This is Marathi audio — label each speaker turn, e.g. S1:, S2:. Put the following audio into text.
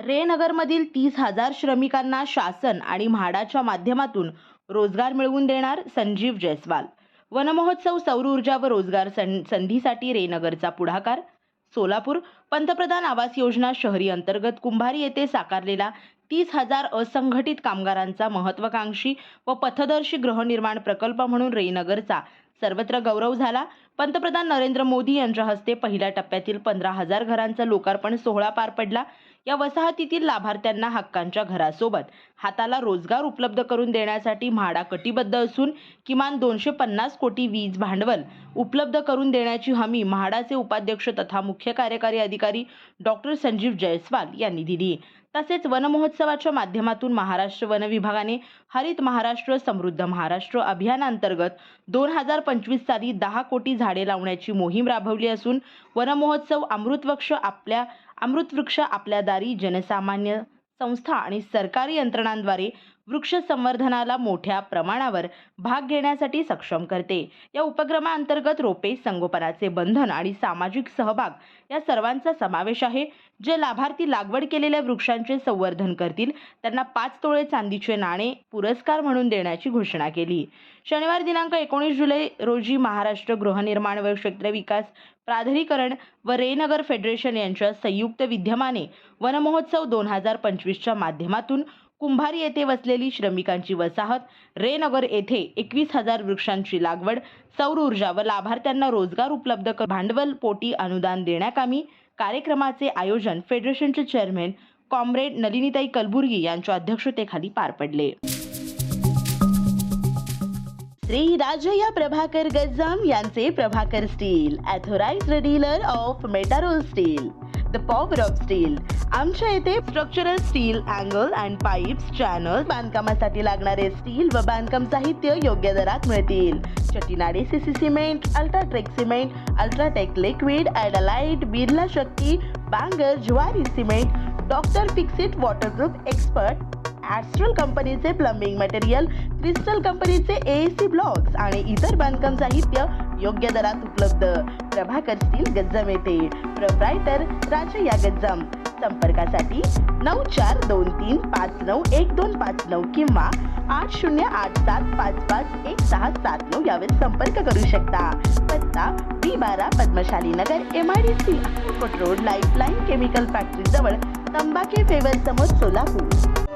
S1: रेनगरमधील तीस हजार श्रमिकांना शासन आणि म्हाडाच्या माध्यमातून रोजगार मिळवून देणार संजीव जयस्वाल. वनमहोत्सव सौर ऊर्जा व रोजगार सं संधीसाठी रेनगरचा पुढाकार. सोलापूर पंतप्रधान आवास योजना शहरी अंतर्गत कुंभारी येथे साकारलेला तीस हजार असंघटित कामगारांचा महत्वाकांक्षी व पथदर्शी गृहनिर्माण प्रकल्प म्हणून रेनगरचा सर्वत्र गौरव झाला. पंतप्रधान नरेंद्र मोदी यांच्या हस्ते पहिल्या टप्प्यातील पंधरा हजार घरांचा लोकार्पण सोहळा पार पडला. या वसाहतीतील लाभार्थ्यांना हक्कांच्या घरासोबत हाताला रोजगार उपलब्ध करून देण्यासाठी म्हाडा कटिबद्ध असून किमान दोनशे पन्नास कोटी वीज भांडवल उपलब्ध करून देण्याची हमी म्हाडाचे उपाध्यक्ष तथा मुख्य कार्यकारी अधिकारी डॉक्टर संजीव जयस्वाल यांनी दिली. तसेच वनमहोत्सवाच्या माध्यमातून महाराष्ट्र वन विभागाने हरित महाराष्ट्र समृद्ध महाराष्ट्र अभियानांतर्गत दोन हजार पंचवीस साली दहा कोटी झाडे लावण्याची मोहीम राबवली असून वनमहोत्सव अमृतवृक्ष आपल्या अमृतवृक्ष आपल्या दारी जनसामान्य संस्था आणि सरकारी यंत्रणांद्वारे वृक्ष संवर्धनाला मोठ्या प्रमाणावर भाग घेण्यासाठी सक्षम करते. या उपक्रमाअंतर्गत रोपे संगोपनाचे बंधन आणि सामाजिक सहभाग या सर्वांचा समावेश आहे. जे लाभार्थी लागवड केलेल्या वृक्षांचे संवर्धन करतील त्यांना पाच तोळे चांदीचे नाणे पुरस्कार म्हणून देण्याची घोषणा केली. शनिवार दिनांक एकोणीस जुलै रोजी महाराष्ट्र गृहनिर्माण व क्षेत्र विकास प्राधिकरण व रेनगर फेडरेशन यांच्या संयुक्त विद्यमाने वनमहोत्सव दोन हजार पंचवीसच्या माध्यमातून कुंभारी येथे वसलेली श्रमिकांची वसाहत रेनगर येथे एकवीस हजार वृक्षांची लागवड सौर ऊर्जा व लाभार्थ्यांना रोजगार उपलब्ध कर भांडवल पोटी अनुदान देण्याकामी कार्यक्रमाचे आयोजन फेडरेशनचे चेअरमॅन कॉम्रेड नलिनीताई कलबुर्गी यांच्या अध्यक्षतेखाली पार पडले. श्री राजया प्रभाकर गज्जाम यांचे Prabhakar steel authorised dealer of Metarol steel the power of steel. आमच्या येथे structural steel angle and pipes channel बांधकामासाठी लागणारे स्टील व बांधकाम साहित्य योग्य दरात मिळतील. Chettinad CC cement UltraTech cement UltraTech liquid Adlite Birla Shakti Bangur Zuari cement doctor Fixit waterproof expert Astral कंपनीचे प्लंबिंग मटेरियल क्रिस्टल कंपनीचे ए सी ब्लॉक्स आणि इतर बांधकाम साहित्य योग्य दरात उपलब्ध. प्रभाकर स्टील गज्जम येते प्रोप्रायटर राजया गज्जम. संपर्कासाठी नऊ चार दोन तीन पाच नऊ एक दोन पाच नऊ किंवा आठ शून्य आठ सात पाच पाच एक सहा सात नऊ यावर संपर्क करू शकता. पत्ता बी बारा Padmashali Nagar M I D C road Lifeline chemical factory जवळ तंबाखे फेवर समोर सोलापूर.